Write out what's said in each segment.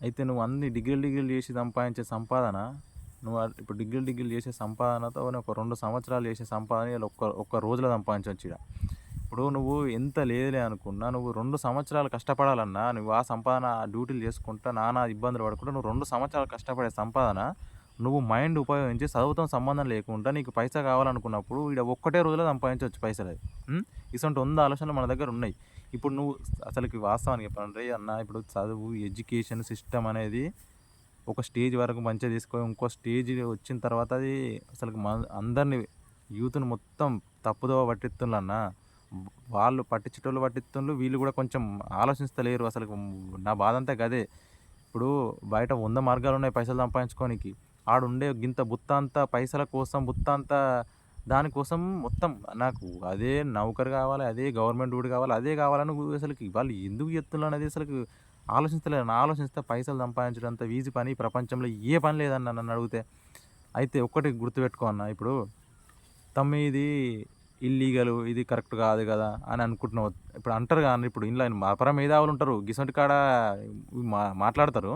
అయితే నువ్వు అన్ని డిగ్రీలు డిగ్రీలు చేసి సంపాదించే సంపాదన నువ్వు ఇప్పుడు డిగ్రీలు డిగ్రీలు చేసే సంపాదనతో ఒక రెండు సంవత్సరాలు చేసే సంపాదన ఒక్క ఒక్క రోజులో సంపాదించవచ్చు ఇక్కడ ఇప్పుడు నువ్వు ఎంత లేదులే అనుకున్నా నువ్వు రెండు సంవత్సరాలు కష్టపడాలన్నా నువ్వు ఆ సంపాదన ఆ డ్యూటీలు చేసుకుంటా నానా ఇబ్బందులు పడకుండా నువ్వు రెండు సంవత్సరాలు కష్టపడే సంపాదన నువ్వు మైండ్ ఉపయోగించి చదువుతో సంబంధం లేకుండా నీకు పైసా కావాలనుకున్నప్పుడు ఇక్కడ ఒక్కటే రోజులో సంపాదించవచ్చు పైసలు అది ఇటువంటి వంద ఆలోచనలు మన దగ్గర ఉన్నాయి. ఇప్పుడు నువ్వు అసలుకి వాస్తవానికి చెప్పాలంటే అన్న ఇప్పుడు చదువు ఎడ్యుకేషన్ సిస్టమ్ అనేది ఒక స్టేజ్ వరకు మంచిగా తీసుకొని ఇంకో స్టేజ్ వచ్చిన తర్వాత అది అసలు అందరినీ యూత్ని మొత్తం తప్పుదోవ పట్టిస్తున్నారు అన్న. వాళ్ళు పట్టించేటోళ్ళు పట్టిస్తుండ్రు వీళ్ళు కూడా కొంచెం ఆలోచిస్తలేరు అసలు నా బాధ అంతా గదే. ఇప్పుడు బయట వంద మార్గాలు ఉన్నాయి పైసలు సంపాదించుకోనికి. ఆడుండే గింత బుత్త అంతా పైసల కోసం బుత్త అంతా దానికోసం మొత్తం నాకు అదే నౌకరు కావాలి అదే గవర్నమెంట్ డ్యూటీ కావాలి అదే కావాలని అసలుకి వాళ్ళు ఎందుకు చెప్తున్నారు అనేది అసలు ఆలోచించలేదు. నా ఆలోచిస్తే పైసలు సంపాదించడం అంత ఈజీ పని ప్రపంచంలో ఏ పని లేదన్న నన్ను అడిగితే. అయితే ఒక్కటి గుర్తుపెట్టుకో అన్న ఇప్పుడు తమ్మి ఇది ఇల్లీగల్ ఇది కరెక్ట్ కాదు కదా అని అనుకుంటున్నావు. ఇప్పుడు అంటారు కానీ ఇప్పుడు ఇంట్లో అపర మేధావులు ఉంటారు. గిసంటి కాడ మా మాట్లాడతారు.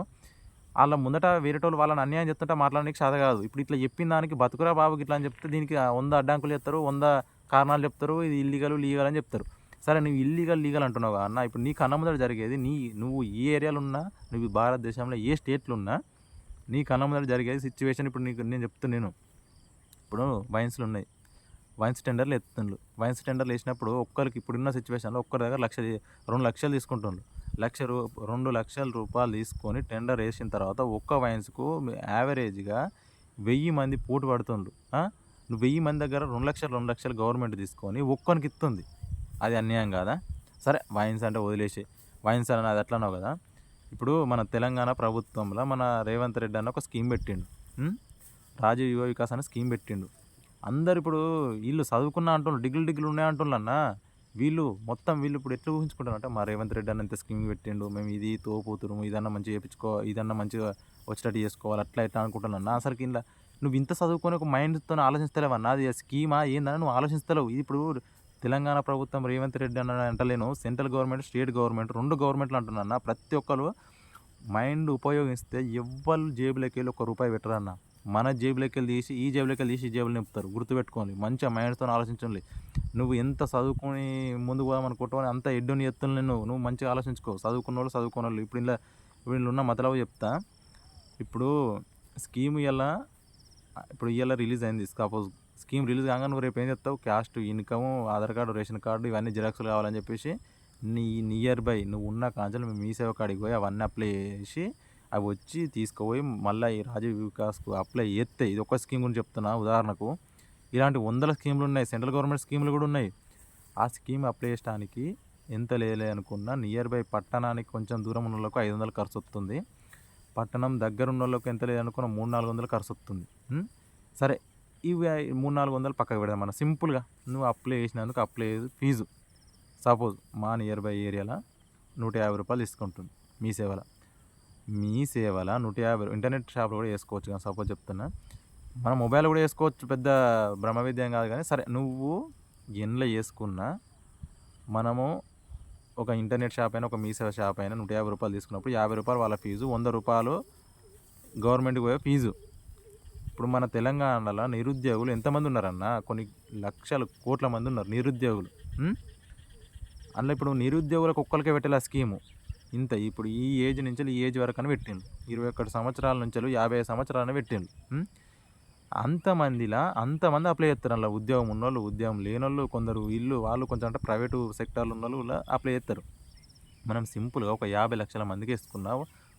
వాళ్ళ ముందట వేరేటోళ్ళు వాళ్ళని అన్యాయం చెప్తుంటే మాట్లాడడానికి సాధ కాదు. ఇప్పుడు ఇట్లా చెప్పిన దానికి బతుకురా బాబుకి ఇట్లా అని చెప్తే దీనికి వంద అడ్డంకులు చెప్తారు వంద కారణాలు చెప్తారు ఇది ఇల్లీగల్ లీగల్ అని చెప్తారు. సరే నువ్వు ఇల్లీగల్ లీగల్ అంటున్నావు అన్న ఇప్పుడు నీ కన్న ముందర జరిగేది నీ నువ్వు ఏ ఏరియాలో ఉన్నా నువ్వు భారతదేశంలో ఏ స్టేట్లో ఉన్నా నీ కన్న ముందర జరిగేది సిచ్యువేషన్ ఇప్పుడు నీకు నేను చెప్తున్నాను నేను. ఇప్పుడు వైన్స్లు ఉన్నాయి. వైన్స్ టెండర్లు ఎత్తుండ్రు వైన్స్ టెండర్లు వేసినప్పుడు ఒక్కరికి ఇప్పుడున్న సిచ్యువేషన్లో ఒక్కరి దగ్గర లక్ష రెండు లక్షలు తీసుకుంటుండ్రు లక్ష రూ రెండు లక్షల రూపాయలు తీసుకొని టెండర్ వేసిన తర్వాత ఒక్క వైన్స్కు యావరేజ్గా వెయ్యి మంది పోటీ పడుతుండ్రు. నువ్వు వెయ్యి మంది దగ్గర రెండు లక్షలు రెండు లక్షలు గవర్నమెంట్ తీసుకొని ఒక్కనికి ఇస్తుంది. అది అన్యాయం కాదా? సరే వైన్స్ అంటే వదిలేసి. వైన్స్ అని అది అట్లానో కదా. ఇప్పుడు మన తెలంగాణ ప్రభుత్వంలో మన రేవంత్ రెడ్డి అన్న ఒక స్కీమ్ పెట్టిండు. రాజీవ్ యువ వికాస్ అనే స్కీమ్ పెట్టిండు. అందరు ఇప్పుడు వీళ్ళు చదువుకున్నా అంటున్నారు డిగ్రీలు డిగ్రీలు ఉన్నాయి అంటున్నారు అన్న. వీళ్ళు మొత్తం వీళ్ళు ఇప్పుడు ఎట్లా ఊహించుకుంటారంటే మా రేవంత్ రెడ్డి అన్న ఇంత స్కీమ్ పెట్టిండు మేము ఇది తోపోతున్నాము ఇదన్నా మంచిగా చేయించుకో ఇదన్నా మంచిగా వచ్చేటట్టు చేసుకోవాలి అట్లా ఇట్లా అనుకుంటున్నాను నా సరికి ఇలా నువ్వు ఇంత చదువుకొని ఒక మైండ్తో ఆలోచిస్తలేవు? అన్న అది స్కీమా ఏందని నువ్వు ఆలోచిస్తలేవు. ఇది ఇప్పుడు తెలంగాణ ప్రభుత్వం రేవంత్ రెడ్డి అన్న అంటలేను సెంట్రల్ గవర్నమెంట్ స్టేట్ గవర్నమెంట్ రెండు గవర్నమెంట్లు అంటున్నా ప్రతి ఒక్కరు మైండ్ ఉపయోగిస్తే ఎవ్వరు జేబులోకి వెళ్ళి ఒక రూపాయి పెట్టరన్నా. మన జేబులోకి వెళ్ళి తీసి ఈ జేబులోకి వెళ్ళి తీసి ఈ జేబులు నింపుతారు. గుర్తుపెట్టుకోండి. మంచిగా మైండ్తో ఆలోచించండి నువ్వు ఎంత చదువుకొని ముందుకు పోదామనుకుంటావు అంత ఎడ్డుని ఎత్తులు నేను నువ్వు మంచిగా ఆలోచించుకో. చదువుకున్న వాళ్ళు చదువుకున్న వాళ్ళు ఇప్పుడు ఇలా వీళ్ళు ఉన్న మతలవు చెప్తా. ఇప్పుడు స్కీమ్ ఇలా ఇప్పుడు ఇలా రిలీజ్ అయింది. సపోజ్ స్కీమ్ రిలీజ్ కాగా నువ్వు రేపు ఏం చెప్తావు caste income Aadhaar card ration card ఇవన్నీ జిరాక్స్లు కావాలని చెప్పేసి నీ నియర్ బై నువ్వు ఉన్న కాంచెలు మీ సేవ కాడికి పోయి అవన్నీ అప్లై చేసి అవి వచ్చి తీసుకుపోయి మళ్ళీ ఈ రాజీవ్ వికాస్కు అప్లై చేస్తే ఇది ఒక స్కీమ్ గురించి చెప్తున్నా ఉదాహరణకు ఇలాంటి వందల స్కీములు ఉన్నాయి సెంట్రల్ గవర్నమెంట్ స్కీములు కూడా ఉన్నాయి. ఆ స్కీమ్ అప్లై చేయడానికి ఎంత లేలే అనుకున్నా నియర్ బై పట్టణానికి కొంచెం దూరం ఉన్న వాళ్ళకు ఐదు వందలు ఖర్చు వస్తుంది. పట్టణం దగ్గర ఉన్న వాళ్ళకు ఎంత లేదనుకున్న మూడు నాలుగు వందలు ఖర్చు వస్తుంది. సరే ఇవి మూడు నాలుగు వందలు పక్కకు పెడదాం మనం. సింపుల్గా నువ్వు అప్లై చేసినందుకు అప్లై ఫీజు సపోజ్ మా నియర్ బై ఏరియాలో నూట యాభై రూపాయలు తీసుకుంటుంది మీ సేవలో. మీ సేవల నూట యాభై ఇంటర్నెట్ షాప్లో కూడా వేసుకోవచ్చు కానీ సపోజ్ చెప్తున్నా. మన మొబైల్ కూడా వేసుకోవచ్చు పెద్ద బ్రహ్మ విద్యం కాదు కానీ. సరే నువ్వు ఎన్లో వేసుకున్నా మనము ఒక ఇంటర్నెట్ షాప్ అయినా ఒక మీ సేవ షాప్ అయినా నూట యాభై రూపాయలు తీసుకున్నప్పుడు యాభై రూపాయలు వాళ్ళ ఫీజు వంద రూపాయలు గవర్నమెంట్కి పోయే ఫీజు. ఇప్పుడు మన తెలంగాణలో నిరుద్యోగులు ఎంతమంది ఉన్నారన్న? కొన్ని లక్షల కోట్ల మంది ఉన్నారు నిరుద్యోగులు. అందులో ఇప్పుడు నిరుద్యోగులకు ఒక్కరికే పెట్టాలి ఆ స్కీము. ఇంత ఇప్పుడు ఈ ఏజ్ నుంచి ఈ ఏజ్ వరకు అని పెట్టిండు ఇరవై ఒకటి సంవత్సరాల నుంచి యాభై ఐదు సంవత్సరాలని పెట్టిండు అంతమందిలా అంతమంది అప్లై చేస్తారు అలా ఉద్యోగం ఉన్నోళ్ళు ఉద్యోగం లేనోళ్ళు కొందరు ఇల్లు వాళ్ళు కొంచెం అంటే ప్రైవేటు సెక్టార్లు ఉన్నోళ్ళు ఇలా అప్లై చేస్తారు మనం సింపుల్గా ఒక యాభై లక్షల మందికి వేసుకున్నా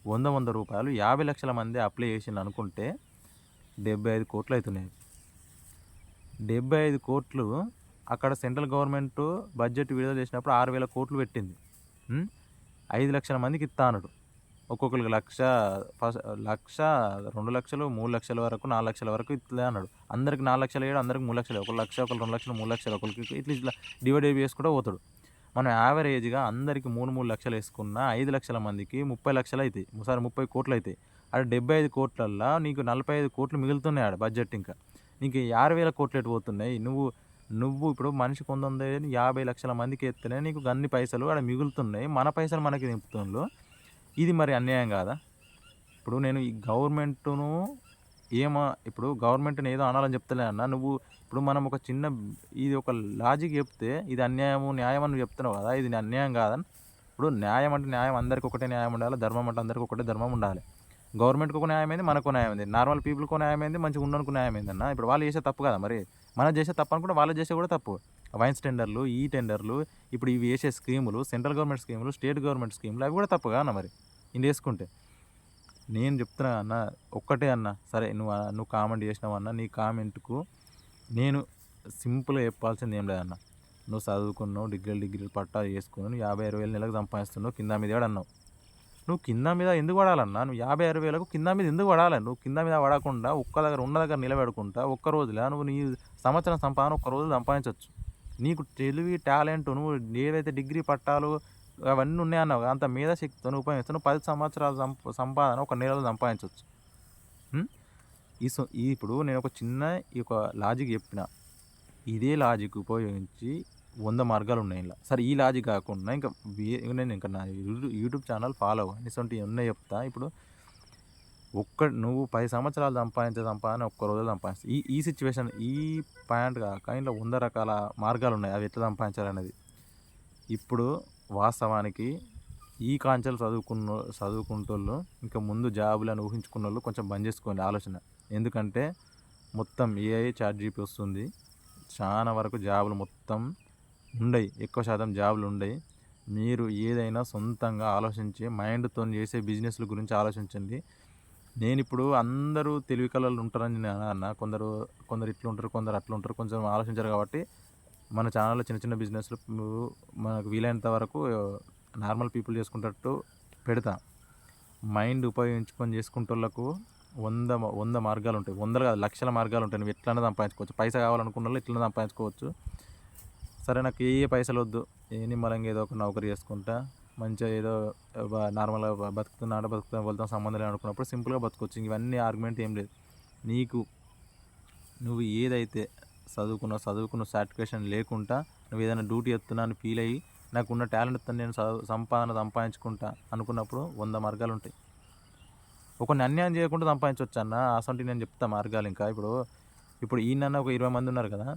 వంద వంద రూపాయలు యాభై లక్షల మంది అప్లై చేసిండు అనుకుంటే డెబ్బై ఐదు కోట్లు అవుతున్నాయి డెబ్బై ఐదు కోట్లు అక్కడ సెంట్రల్ గవర్నమెంట్ బడ్జెట్ విడుదల చేసినప్పుడు ఆరు వేల కోట్లు పెట్టింది. ఐదు లక్షల మందికి ఇస్తానడు అన్నాడు. ఒక్కొక్కరికి లక్ష ఫస్ట్ లక్ష రెండు లక్షలు మూడు లక్షల వరకు నాలుగు లక్షల వరకు ఇట్లా అన్నాడు. అందరికి నాలుగు లక్షలు వేయడం అందరికి మూడు లక్షలు. ఒక లక్ష ఒకరు రెండు లక్షలు మూడు లక్షలు ఒకరికి ఇట్లా ఇట్లా డివైడ్ చేసుకుంటూ పోతాడు. మనం యావరేజ్గా అందరికి మూడు మూడు లక్షలు వేసుకున్న ఐదు లక్షల మందికి ముప్పై లక్షలు అవుతాయి సారీ ముప్పై కోట్లు అవుతాయి ఆడ డెబ్బై ఐదు కోట్లల్లో నీకు నలభై ఐదు కోట్లు మిగులుతున్నాయి ఆడ బడ్జెట్ ఇంకా. నీకు ఆరు వేల కోట్లు ఎటు పోతున్నాయి? నువ్వు నువ్వు ఇప్పుడు మనిషికి వంద యాభై లక్షల మందికి ఎత్తేనే నీకు అన్ని పైసలు అక్కడ మిగులుతున్నాయి మన పైసలు మనకి నింపుతుండ్రు ఇది మరి అన్యాయం కాదా ఇప్పుడు నేను ఈ గవర్నమెంట్‌ను ఏమో ఇప్పుడు గవర్నమెంట్‌ని ఏదో అనాలని చెప్తలే అన్న. నువ్వు ఇప్పుడు మనం ఒక చిన్న ఇది ఒక లాజిక్ చెప్తే ఇది అన్యాయము, న్యాయం అని చెప్తున్నావు కదా! ఇది అన్యాయం కాదని. ఇప్పుడు న్యాయం అంటే న్యాయం అందరికి ఒకటే న్యాయం ఉండాలి. ధర్మం అంటే అందరికీ ఒకటే ధర్మం ఉండాలి. గవర్నమెంట్‌కి ఒక న్యాయమైంది మనకు న్యాయమైంది నార్మల్ పీపుల్‌కో న్యాయమైంది మంచిగా ఉన్నోనికి న్యాయమైంది అన్న ఇప్పుడు వాళ్ళు చేసే తప్పు కదా మరి. మనం చేసే తప్పు అనుకుంటే వాళ్ళు చేసే కూడా తప్పు. వైన్స్ టెండర్‌లు, ఈ టెండర్‌లు ఇప్పుడు ఇవి వేసే స్కీములు, సెంట్రల్ గవర్నమెంట్ స్కీములు, స్టేట్ గవర్నమెంట్ స్కీములు అవి కూడా తప్పు కాదన్న మరి. ఇన్ని వేసుకుంటే నేను చెప్తున్నా అన్న ఒక్కటే అన్న. సరే నువ్వు నువ్వు కామెంట్ చేసినావన్న. నీ కామెంట్‌కు నేను సింపుల్‌గా చెప్పాల్సింది ఏం లేదన్న. నువ్వు చదువుకున్నావు. డిగ్రీలు, డిగ్రీలు పట్టా చేసుకున్నావు. నువ్వు 50, 60 వేలు నెలకు సంపాదిస్తున్నావు. కింద మీద అన్నావు నువ్వు కింద మీద ఎందుకు పడాలన్నా? నువ్వు 50, 60 వేలకు కింద మీద ఎందుకు పడాలి? నువ్వు కింద మీద పడకుండా ఒక్క దగ్గర ఉన్న దగ్గర నిలబెడుకుంటా ఒక్క రోజుల నువ్వు నీ సంవత్సరం సంపాదన ఒక్క రోజు సంపాదించవచ్చు నీకు తెలివి, టాలెంట్ నువ్వు ఏదైతే డిగ్రీ పట్టాలు అవన్నీ ఉన్నాయన్నావు అంత మేధాశక్తితో నువ్వు ఉపయోగిస్తే నువ్వు 10 సంవత్సరాల సంపాదన ఒక నెలలో సంపాదించవచ్చు ఈ సో ఈ ఇప్పుడు నేను ఒక చిన్న ఈ ఒక లాజిక్ చెప్పిన. ఇదే లాజిక్ ఉపయోగించి వంద మార్గాలు ఉన్నాయి ఇలా సరే ఈ లాజిక్ కాకుండా ఇంకా నేను ఇంకా నా యూ యూట్యూబ్ ఛానల్ ఫాలో అవ్వు. ఇసొంటియి ఉన్నాయి చెప్తా. ఇప్పుడు ఒక్క నువ్వు పది సంవత్సరాలు సంపాదించే సంపాదన ఒక్క రోజు సంపాదించు ఈ ఈ సిచ్యువేషన్ ఈ పాయింట్ కాక ఇంట్లో వంద రకాల మార్గాలు ఉన్నాయి. అవి ఎట్లా సంపాదించాలనేది. ఇప్పుడు వాస్తవానికి ఈ కాంచెలు చదువుకున్న చదువుకుంటోళ్ళు ఇంకా ముందు జాబులను ఊహించుకున్న వాళ్ళు కొంచెం బంద్ చేసుకోండి ఆలోచన. ఎందుకంటే మొత్తం ఏఐ, చాట్ జీపీ వస్తుంది. చాలా వరకు జాబులు మొత్తం ఉండయి. ఎక్కువ శాతం జాబులు ఉండయి. మీరు ఏదైనా సొంతంగా ఆలోచించి మైండ్‌తోని చేసే బిజినెస్‌ల గురించి ఆలోచించండి. నేను ఇప్పుడు అందరూ తెలివి కళలు ఉంటారని నేను అన్న కొందరు కొందరు ఇట్లుంటారు. కొందరు అట్లా ఉంటారు కొంచెం ఆలోచించారు కాబట్టి మన ఛానల్‌లో చిన్న చిన్న బిజినెస్‌లు మనకు వీలైనంత వరకు నార్మల్ పీపుల్ చేసుకునేటట్టు పెడతా. మైండ్ ఉపయోగించుకొని చేసుకునేటోళ్ళకు 100 మ 100 మార్గాలు ఉంటాయి. వందలు కాదు లక్షల మార్గాలు ఉంటాయి. నువ్వు ఎట్లనే సంపాదించుకోవచ్చు. పైసా కావాలనుకున్నోళ్ళు ఇట్లనే సంపాదించుకోవచ్చు. సరే నాకు ఏ పైసలు వద్దు ఏ నిమ్మలంగా ఏదో ఒక నౌకరీ చేసుకుంటా. మంచిగా ఏదో నార్మల్‌గా బతుకుతున్నాడు అంటే బతుకుతున్నా సంబంధం లేదు అనుకున్నప్పుడు సింపుల్‌గా బతకొచ్చు. ఇవన్నీ ఆర్గ్యుమెంట్ ఏం లేదు. నీకు నువ్వు ఏదైతే చదువుకున్న చదువుకున్న సాటిస్ఫాక్షన్ లేకుండా నువ్వు ఏదైనా డ్యూటీ చేస్తున్నా అని ఫీల్ అయ్యి నాకున్న టాలెంట్తో నేను చదువు సంపాదన సంపాదించుకుంటా అనుకున్నప్పుడు వంద మార్గాలు ఉంటాయి. ఒకరిని అన్యాయం చేయకుండా సంపాదించవచ్చు అన్న. అసలు నేను చెప్తా మార్గాలు ఇంకా. ఇప్పుడు ఇప్పుడు ఈయనన్న ఒక 20 మంది ఉన్నారు కదా!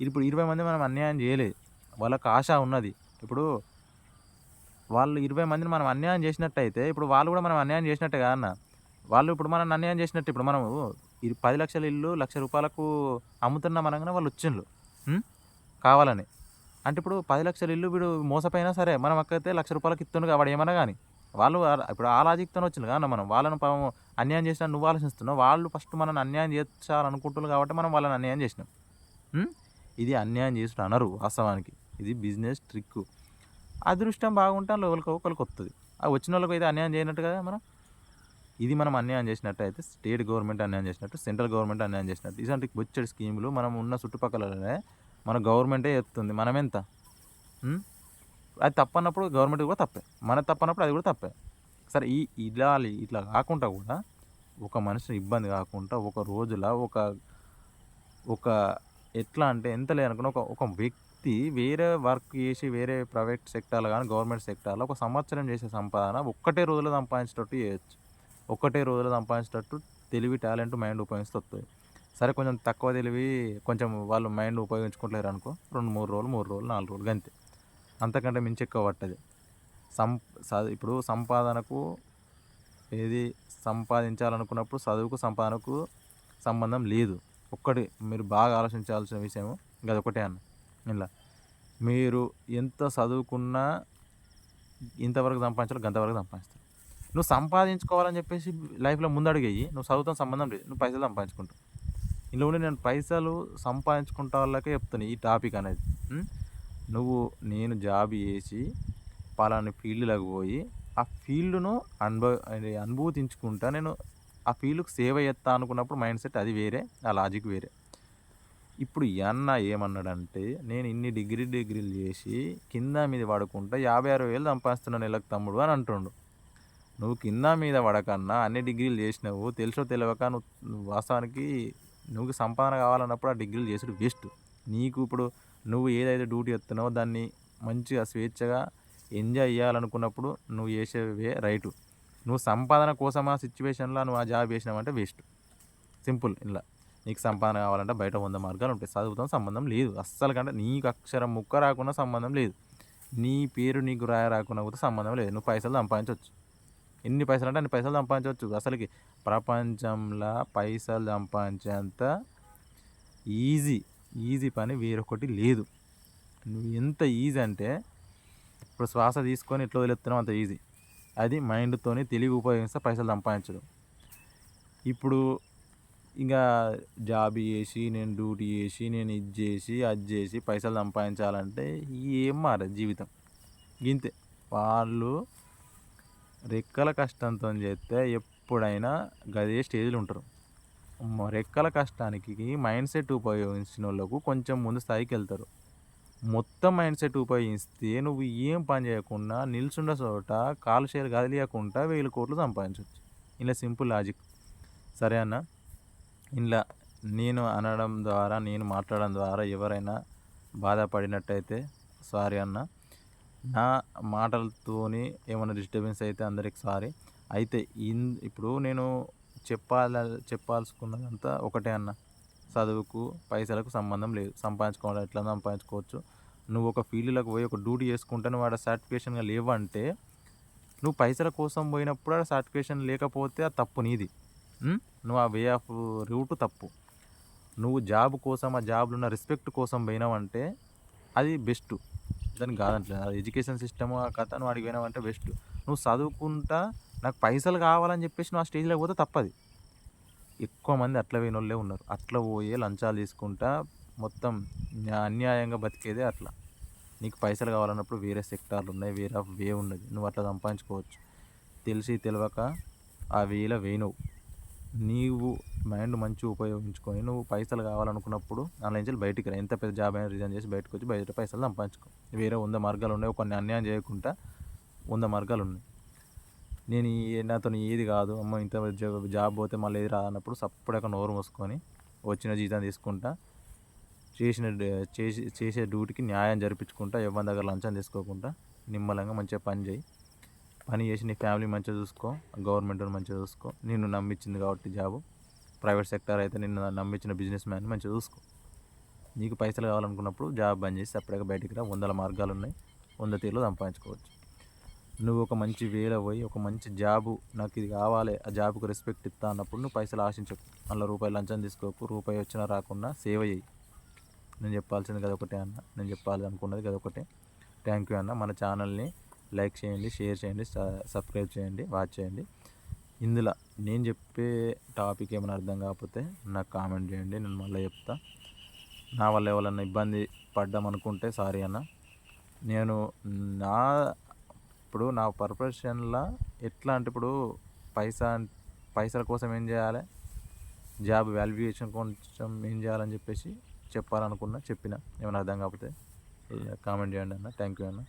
ఇప్పుడు 20 మంది మనం అన్యాయం చేయలేదు. వాళ్ళకి ఆశ ఉన్నది. ఇప్పుడు వాళ్ళు 20 మందిని మనం అన్యాయం చేసినట్టయితే ఇప్పుడు వాళ్ళు కూడా మనం అన్యాయం చేసినట్టే కదన్న. వాళ్ళు ఇప్పుడు మనం అన్యాయం చేసినట్టు ఇప్పుడు మనము పది లక్షల ఇల్లు లక్ష రూపాయలకు అమ్ముతున్నాం అనగానే వాళ్ళు వచ్చిండ్రు. కావాలని. అంటే ఇప్పుడు పది లక్షల ఇల్లు వీడు మోసపోయినా సరే మనం అక్కడైతే లక్ష రూపాయలకి ఇస్తుండు కాబట్టి ఏమన్నా కానీ వాళ్ళు ఇప్పుడు ఆ లాజిక్‌తోనే వచ్చింది కదన్న మనం. వాళ్ళని పాపం అన్యాయం చేసినా నువ్వు ఆలోచిస్తున్నావు. వాళ్ళు ఫస్ట్ మనల్ని అన్యాయం చేచ్చాలనుకుంటున్నారు కాబట్టి మనం వాళ్ళని అన్యాయం చేసినాం. ఇది అన్యాయం చేసుడు అనరు వాస్తవానికి. ఇది బిజినెస్ ట్రిక్కు. అదృష్టం బాగుంటే లోపలికి ఒకరికి వస్తుంది ఆ వచ్చిన వాళ్ళకి అయితే అన్యాయం చేయనట్టు కదా మనం. ఇది మనం అన్యాయం చేసినట్టయితే స్టేట్ గవర్నమెంట్ అన్యాయం చేసినట్టు, సెంట్రల్ గవర్నమెంట్ అన్యాయం చేసినట్టు. ఇలాంటి బొచ్చెడు స్కీములు మనం ఉన్న చుట్టుపక్కలనే మన గవర్నమెంటే చెప్తుంది మనం ఎంత అది తప్పన్నప్పుడు గవర్నమెంట్ కూడా తప్పే. మన తప్పన్నప్పుడు అది కూడా తప్పే. సరే ఈ ఇలా ఇట్లా కాకుండా కూడా ఒక మనిషిని ఇబ్బంది కాకుండా ఒక రోజుల ఒక ఒక ఎట్లా అంటే ఎంత లేదనుకున్నా ఒక ఒక వ్యక్తి వేరే వర్క్ చేసి వేరే ప్రైవేట్ సెక్టార్‌లో కానీ గవర్నమెంట్ సెక్టార్‌లో ఒక సంవత్సరం చేసే సంపాదన ఒక్కటే రోజులో సంపాదించేటట్టు చేయొచ్చు. ఒక్కటే రోజులో సంపాదించేటట్టు తెలివి, టాలెంట్, మైండ్ ఉపయోగిస్తుంది సరే కొంచెం తక్కువ తెలివి కొంచెం వాళ్ళు మైండ్ ఉపయోగించుకుంటలేరనుకో 2, 3 రోజులు, మూడు రోజులు, నాలుగు రోజులు గంతే. అంతకంటే మించి ఎక్కువ పట్టది. సం ఇప్పుడు సంపాదనకు ఏది సంపాదించాలనుకున్నప్పుడు చదువుకు, సంపాదనకు సంబంధం లేదు. ఒక్కటి మీరు బాగా ఆలోచించాల్సిన విషయం గదొకటే అన్న. ఇలా మీరు ఎంత చదువుకున్నా ఇంతవరకు సంపాదించాలో గంతవరకు సంపాదిస్తారు. నువ్వు సంపాదించుకోవాలని చెప్పేసి లైఫ్‌లో ముందడిగేయి నువ్వు చదువుతోని సంబంధం లేదు. నువ్వు పైసలు సంపాదించుకుంటావు. ఇందులో ఉండి నేను పైసలు సంపాదించుకుంటా వాళ్ళకే చెప్తాను ఈ టాపిక్ అనేది. నువ్వు నేను జాబ్ చేసి పలాని ఫీల్డ్‌లోకి పోయి ఆ ఫీల్డ్‌ను అనుభవ అనుభూతించుకుంటా నేను ఆ ఫీల్డ్‌కి సేవ్ అయ్యేస్తా అనుకున్నప్పుడు మైండ్ సెట్ అది వేరే. ఆ లాజిక్ వేరే. ఇప్పుడు అన్న ఏమన్నాడంటే నేను ఇన్ని డిగ్రీ డిగ్రీలు చేసి కింద మీద పడకుండా 50, 60 వేలు సంపాదిస్తున్నాను నెలకు తమ్ముడు అని అంటుండు. నువ్వు కింద మీద పడకన్నా అన్ని డిగ్రీలు చేసినావు. తెలుసో తెలియక నువ్వు వాస్తవానికి నువ్వు సంపాదన కావాలన్నప్పుడు ఆ డిగ్రీలు చేసుడు వేస్ట్. నీకు ఇప్పుడు నువ్వు ఏదైతే డ్యూటీ చేస్తున్నావో దాన్ని మంచిగా స్వేచ్ఛగా ఎంజాయ్ చేయాలనుకున్నప్పుడు నువ్వు చేసేవే రైటు. నువ్వు సంపాదన కోసం ఆ సిచ్యువేషన్లో నువ్వు ఆ జాబ్ చేసినావంటే వేస్ట్ సింపుల్ ఇలా. నీకు సంపాదన కావాలంటే బయట వంద మార్గాలు ఉంటాయి. చదువుతాం సంబంధం లేదు. అస్సలు కంటే నీకు అక్షరం ముక్క రాకుండా సంబంధం లేదు. నీ పేరు నీకు రాయ రాకుండా కూడా సంబంధం లేదు. నువ్వు పైసలు సంపాదించవచ్చు. ఎన్ని పైసలు అంటే అన్ని పైసలు సంపాదించవచ్చు. అసలుకి ప్రపంచంలో పైసలు సంపాదించేంత ఈజీ ఈజీ పని వేరొకటి లేదు. నువ్వు ఎంత ఈజీ అంటే ఇప్పుడు శ్వాస తీసుకొని ఎట్లా వదిలేస్తున్నావు అంత ఈజీ అది మైండ్తోని తెలివి ఉపయోగిస్తే పైసలు సంపాదించడం. ఇప్పుడు ఇంకా జాబ్ చేసి నేను డ్యూటీ చేసి నేను ఇది చేసి అది చేసి పైసలు సంపాదించాలంటే ఏం మారదు జీవితం. ఇంతే. వాళ్ళు రెక్కల కష్టంతో చేస్తే ఎప్పుడైనా గదే స్టేజ్లు ఉంటారు. రెక్కల కష్టానికి మైండ్ సెట్ ఉపయోగించిన వాళ్ళకు కొంచెం ముందు స్థాయికి వెళ్తారు. మొత్తం మైండ్ సెట్ ఉపయోగిస్తే నువ్వు ఏం పని చేయకుండా నిల్చుండ చోట కాలు షేర్ కదిలియకుండా వేల కోట్లు సంపాదించవచ్చు ఇలా సింపుల్ లాజిక్. సరే అన్న. ఇలా నేను అనడం ద్వారా నేను మాట్లాడడం ద్వారా ఎవరైనా బాధపడినట్టయితే సారీ అన్న. నా మాటలతోని ఏమైనా డిస్టర్బెన్స్ అయితే అందరికి సారీ. అయితే ఇన్ ఇప్పుడు నేను చెప్పాల చెప్పాల్సుకున్నదంతా ఒకటే అన్న. చదువుకు పైసలకు సంబంధం లేదు. సంపాదించుకోవాలి? ఎట్లా సంపాదించుకోవచ్చు? నువ్వు ఒక ఫీల్డ్లోకి పోయి ఒక డ్యూటీ చేసుకుంటాను వాడు ఆడ లేవంటే నువ్వు పైసల కోసం పోయినప్పుడు ఆ సర్టిఫికేషన్ లేకపోతే ఆ తప్పు నీది. నువ్వు ఆ వే ఆఫ్ రూట్ తప్పు. నువ్వు జాబ్ కోసం ఆ జాబ్లో ఉన్న రెస్పెక్ట్ కోసం పోయినావంటే అది బెస్ట్. దానికి కాదంటలేదు అది ఎడ్యుకేషన్ సిస్టమ్ ఆ కథ నువ్వు అడిగి పోయినావంటే బెస్ట్. నువ్వు చదువుకుంటా నాకు పైసలు కావాలని చెప్పేసి నువ్వు ఆ స్టేజ్లోకి పోతే తప్పది. ఎక్కువ మంది అట్లా పోయిన వాళ్ళే ఉన్నారు. అట్లా పోయే లంచాలు తీసుకుంటా మొత్తం అన్యాయంగా బతికేదే అట్లా. నీకు పైసలు కావాలన్నప్పుడు వేరే సెక్టార్లు ఉన్నాయి వేరే వే ఉన్నది. నువ్వు అట్లా సంపాదించుకోవచ్చు. తెలిసి తెలియక ఆ వేలో వేయనవు. నీవు మైండ్ మంచి ఉపయోగించుకొని నువ్వు పైసలు కావాలనుకున్నప్పుడు అందులో బయటికి రా. ఎంత పెద్ద జాబ్ అయినా రిజైన్ చేసి బయటకు వచ్చి బయట పైసలు సంపాదించుకో. వేరే వంద మార్గాలు ఉన్నాయి. కొన్ని అన్యాయం చేయకుండా వంద మార్గాలు ఉన్నాయి. నేను నాతో ఏది కాదు అమ్మ ఇంత జాబ్ పోతే మళ్ళీ ఏది రానప్పుడు సప్పుడక నోరు మూసుకొని వచ్చిన జీతం తీసుకుంటా చేసిన చేసి చేసే డ్యూటీకి న్యాయం జరిపించుకుంటా ఎవరి దగ్గర లంచం తీసుకోకుండా నిమ్మలంగా మంచిగా పని చేయి. పని చేసి నీ ఫ్యామిలీ మంచిగా చూసుకో గవర్నమెంట్ మంచిగా చూసుకో. నిన్ను నమ్మించింది కాబట్టి జాబు. ప్రైవేట్ సెక్టర్ అయితే నిన్ను నమ్మించిన బిజినెస్ మ్యాన్ మంచిగా చూసుకో. నీకు పైసలు కావాలనుకున్నప్పుడు జాబ్ బంద్ చేసి అప్పటికే బయటికి రా. వందల మార్గాలు ఉన్నాయి వంద తీరులో సంపాదించుకోవచ్చు. నువ్వు ఒక మంచి వేలో పోయి ఒక మంచి జాబు నాకు ఇది కావాలి ఆ జాబ్కు రెస్పెక్ట్ ఇస్తా అన్నప్పుడు నువ్వు పైసలు ఆశించకు. మళ్ళీ రూపాయి లంచం తీసుకోకు రూపాయి వచ్చినా రాకుండా సేవ్ అయ్యి నేను చెప్పాల్సింది కదా ఒకటే అన్న. నేను చెప్పాలి అనుకున్నది కదా ఒకటే. థ్యాంక్ యూ అన్న. మన ఛానల్ని లైక్ చేయండి షేర్ చేయండి సబ్స్క్రైబ్ చేయండి వాచ్ చేయండి. ఇందులో నేను చెప్పే టాపిక్ ఏమైనా అర్థం కాకపోతే నాకు కామెంట్ చేయండి నేను మళ్ళీ చెప్తా. నా వల్ల ఎవరన్నా ఇబ్బంది పడ్డాం అనుకుంటే సారీ అన్న. నేను నా ఇప్పుడు నా ప్రొఫెషన్లో ఎట్లా అంటే ఇప్పుడు పైసా పైసల కోసం ఏం చేయాలి? జాబ్ వాల్యుయేషన్ కొంచెం ఏం చేయాలని చెప్పేసి చెప్పాలనుకున్నా చెప్పిన. ఏమైనా అర్థం కాకపోతే కామెంట్ చేయండి అన్న. థ్యాంక్ యూ అన్న.